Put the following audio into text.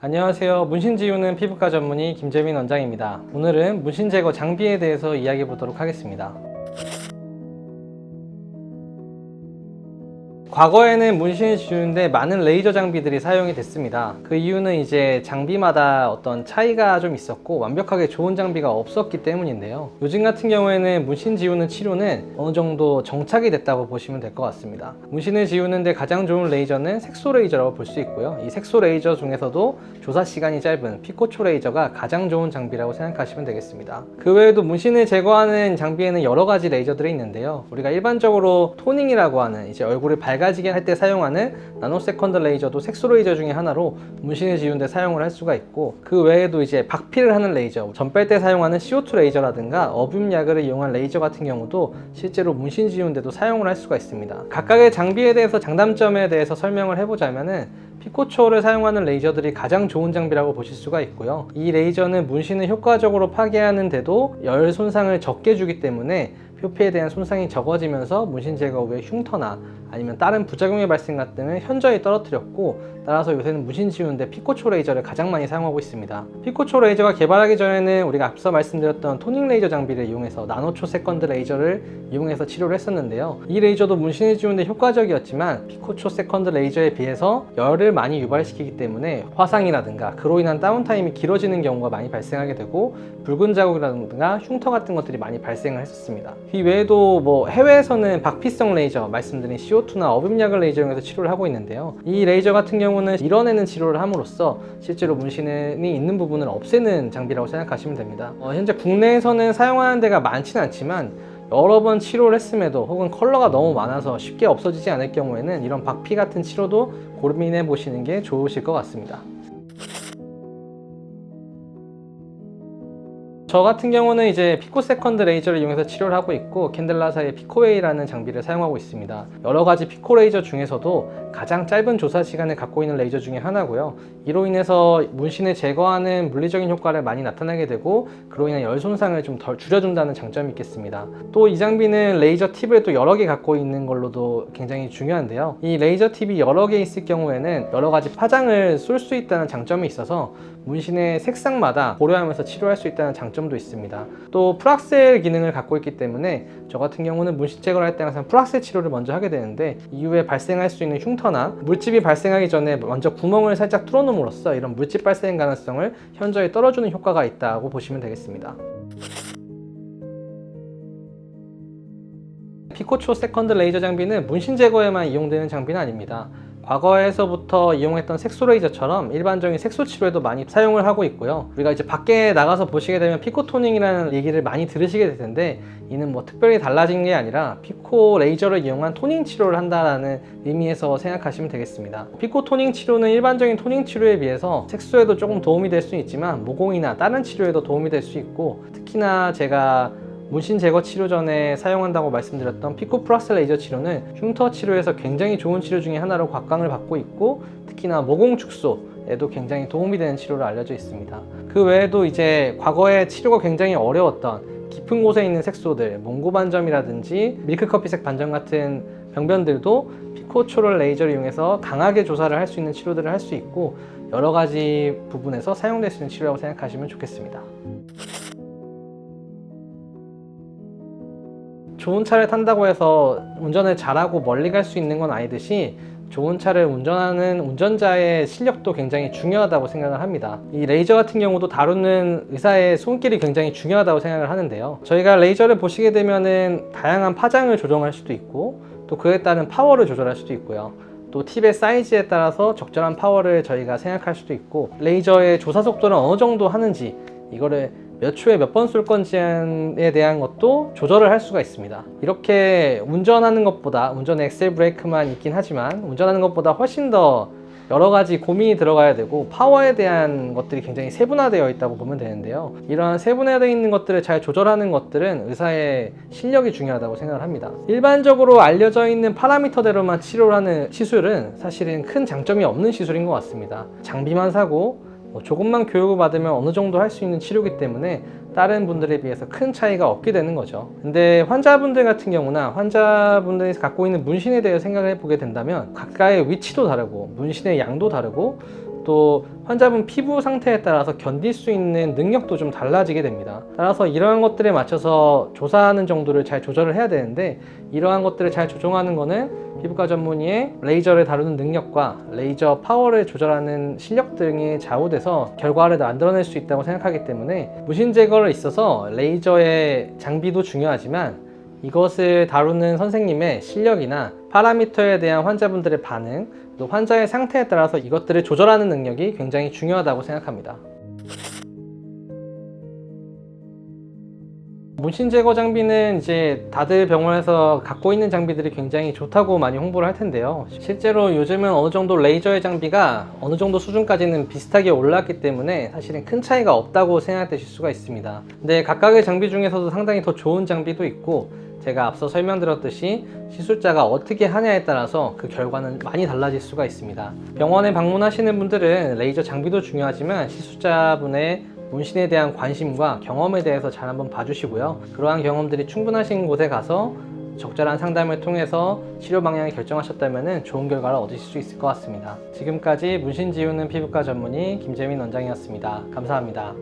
안녕하세요. 문신 지우는 피부과 전문의 김재민 원장입니다. 오늘은 문신 제거 장비에 대해서 이야기해 보도록 하겠습니다. 과거에는 문신을 지우는데 많은 레이저 장비들이 사용이 됐습니다. 그 이유는 이제 장비마다 어떤 차이가 좀 있었고 완벽하게 좋은 장비가 없었기 때문인데요. 요즘 같은 경우에는 문신 지우는 치료는 어느 정도 정착이 됐다고 보시면 될 것 같습니다. 문신을 지우는데 가장 좋은 레이저는 색소 레이저라고 볼 수 있고요. 이 색소 레이저 중에서도 조사 시간이 짧은 피코초 레이저가 가장 좋은 장비라고 생각하시면 되겠습니다. 그 외에도 문신을 제거하는 장비에는 여러 가지 레이저들이 있는데요. 우리가 일반적으로 토닝이라고 하는 이제 얼굴을 밝아 지게 할 때 사용하는 나노 세컨드 레이저도 색소 레이저 중에 하나로 문신을 지우는데 사용을 할 수가 있고 그 외에도 이제 박피를 하는 레이저, 전뺄 때 사용하는 CO2 레이저라든가 어뷸약을 이용한 레이저 같은 경우도 실제로 문신 지우는데도 사용을 할 수가 있습니다. 각각의 장비에 대해서 장단점에 대해서 설명을 해보자면은 피코초를 사용하는 레이저들이 가장 좋은 장비라고 보실 수가 있고요. 이 레이저는 문신을 효과적으로 파괴하는데도 열 손상을 적게 주기 때문에 표피에 대한 손상이 적어지면서 문신 제거 후에 흉터나 아니면 다른 부작용의 발생 같은 현저히 떨어뜨렸고 따라서 요새는 문신 지우는데 피코초 레이저를 가장 많이 사용하고 있습니다. 피코초 레이저가 개발하기 전에는 우리가 앞서 말씀드렸던 토닝 레이저 장비를 이용해서 나노초 세컨드 레이저를 이용해서 치료를 했었는데요. 이 레이저도 문신을 지우는데 효과적이었지만 피코초 세컨드 레이저에 비해서 열을 많이 유발시키기 때문에 화상이라든가 그로 인한 다운타임이 길어지는 경우가 많이 발생하게 되고 붉은 자국이라든가 흉터 같은 것들이 많이 발생을 했었습니다. 이 외에도 뭐 해외에서는 박피성 레이저 말씀드린 CO2나 어뷸약을 레이저 이용해서 치료를 하고 있는데요. 이 레이저 같은 경우는 이뤄내는 치료를 함으로써 실제로 문신이 있는 부분을 없애는 장비라고 생각하시면 됩니다. 어, 현재 국내에서는 사용하는 데가 많지는 않지만 여러 번 치료를 했음에도 혹은 컬러가 너무 많아서 쉽게 없어지지 않을 경우에는 이런 박피 같은 치료도 고민해 보시는 게 좋으실 것 같습니다. 저 같은 경우는 이제 피코 세컨드 레이저를 이용해서 치료를 하고 있고 캔델라사의 피코웨이라는 장비를 사용하고 있습니다. 여러 가지 피코 레이저 중에서도 가장 짧은 조사 시간을 갖고 있는 레이저 중에 하나고요. 이로 인해서 문신을 제거하는 물리적인 효과를 많이 나타나게 되고 그로 인한 열 손상을 좀 덜 줄여준다는 장점이 있겠습니다. 또 이 장비는 레이저 팁을 또 여러 개 갖고 있는 걸로도 굉장히 중요한데요. 이 레이저 팁이 여러 개 있을 경우에는 여러 가지 파장을 쏠 수 있다는 장점이 있어서 문신의 색상마다 고려하면서 치료할 수 있다는 장점도 있습니다. 또 프락셀 기능을 갖고 있기 때문에 저 같은 경우는 문신 제거를 할 때 항상 프락셀 치료를 먼저 하게 되는데 이후에 발생할 수 있는 흉터나 물집이 발생하기 전에 먼저 구멍을 살짝 뚫어놓음으로써 이런 물집 발생 가능성을 현저히 떨어주는 효과가 있다고 보시면 되겠습니다. 피코초 세컨드 레이저 장비는 문신 제거에만 이용되는 장비는 아닙니다. 과거에서부터 이용했던 색소 레이저처럼 일반적인 색소 치료에도 많이 사용을 하고 있고요. 우리가 이제 밖에 나가서 보시게 되면 피코 토닝이라는 얘기를 많이 들으시게 될 텐데 이는 뭐 특별히 달라진 게 아니라 피코 레이저를 이용한 토닝 치료를 한다라는 의미에서 생각하시면 되겠습니다. 피코 토닝 치료는 일반적인 토닝 치료에 비해서 색소에도 조금 도움이 될 수 있지만 모공이나 다른 치료에도 도움이 될 수 있고 특히나 제가 문신 제거 치료 전에 사용한다고 말씀드렸던 피코 플러스 레이저 치료는 흉터 치료에서 굉장히 좋은 치료 중에 하나로 곽광을 받고 있고 특히나 모공 축소 에도 굉장히 도움이 되는 치료로 알려져 있습니다. 그 외에도 이제 과거에 치료가 굉장히 어려웠던 깊은 곳에 있는 색소들, 몽고 반점이라든지 밀크커피색 반점 같은 병변들도 피코초럴 레이저를 이용해서 강하게 조사를 할 수 있는 치료들을 할 수 있고 여러 가지 부분에서 사용될 수 있는 치료라고 생각하시면 좋겠습니다. 좋은 차를 탄다고 해서 운전을 잘하고 멀리 갈 수 있는 건 아니듯이 좋은 차를 운전하는 운전자의 실력도 굉장히 중요하다고 생각을 합니다. 이 레이저 같은 경우도 다루는 의사의 손길이 굉장히 중요하다고 생각을 하는데요. 저희가 레이저를 보시게 되면은 다양한 파장을 조정할 수도 있고 또 그에 따른 파워를 조절할 수도 있고요. 또 팁의 사이즈에 따라서 적절한 파워를 저희가 생각할 수도 있고 레이저의 조사 속도는 어느 정도 하는지 이거를 몇 초에 몇 번 쏠 건지에 대한 것도 조절을 할 수가 있습니다. 이렇게 운전하는 것보다 운전 엑셀 브레이크만 있긴 하지만 운전하는 것보다 훨씬 더 여러 가지 고민이 들어가야 되고 파워에 대한 것들이 굉장히 세분화되어 있다고 보면 되는데요. 이러한 세분화되어 있는 것들을 잘 조절하는 것들은 의사의 실력이 중요하다고 생각을 합니다. 일반적으로 알려져 있는 파라미터대로만 치료를 하는 시술은 사실은 큰 장점이 없는 시술인 것 같습니다. 장비만 사고 뭐 조금만 교육을 받으면 어느 정도 할 수 있는 치료이기 때문에 다른 분들에 비해서 큰 차이가 없게 되는 거죠. 근데 환자분들 같은 경우나 환자분들이 갖고 있는 문신에 대해 생각을 해보게 된다면 각각의 위치도 다르고 문신의 양도 다르고 또 환자분 피부 상태에 따라서 견딜 수 있는 능력도 좀 달라지게 됩니다. 따라서 이러한 것들에 맞춰서 조사하는 정도를 잘 조절을 해야 되는데 이러한 것들을 잘 조정하는 거는 피부과 전문의의 레이저를 다루는 능력과 레이저 파워를 조절하는 실력 등이 좌우돼서 결과를 만들어낼 수 있다고 생각하기 때문에 무신 제거를 있어서 레이저의 장비도 중요하지만 이것을 다루는 선생님의 실력이나 파라미터에 대한 환자분들의 반응, 또 환자의 상태에 따라서 이것들을 조절하는 능력이 굉장히 중요하다고 생각합니다. 문신 제거 장비는 이제 다들 병원에서 갖고 있는 장비들이 굉장히 좋다고 많이 홍보를 할 텐데요. 실제로 요즘은 어느 정도 레이저의 장비가 어느 정도 수준까지는 비슷하게 올랐기 때문에 사실은 큰 차이가 없다고 생각되실 수가 있습니다. 근데 각각의 장비 중에서도 상당히 더 좋은 장비도 있고 제가 앞서 설명드렸듯이 시술자가 어떻게 하냐에 따라서 그 결과는 많이 달라질 수가 있습니다. 병원에 방문하시는 분들은 레이저 장비도 중요하지만 시술자분의 문신에 대한 관심과 경험에 대해서 잘 한번 봐주시고요. 그러한 경험들이 충분하신 곳에 가서 적절한 상담을 통해서 치료 방향을 결정하셨다면 좋은 결과를 얻으실 수 있을 것 같습니다. 지금까지 문신 지우는 피부과 전문의 김재민 원장이었습니다. 감사합니다.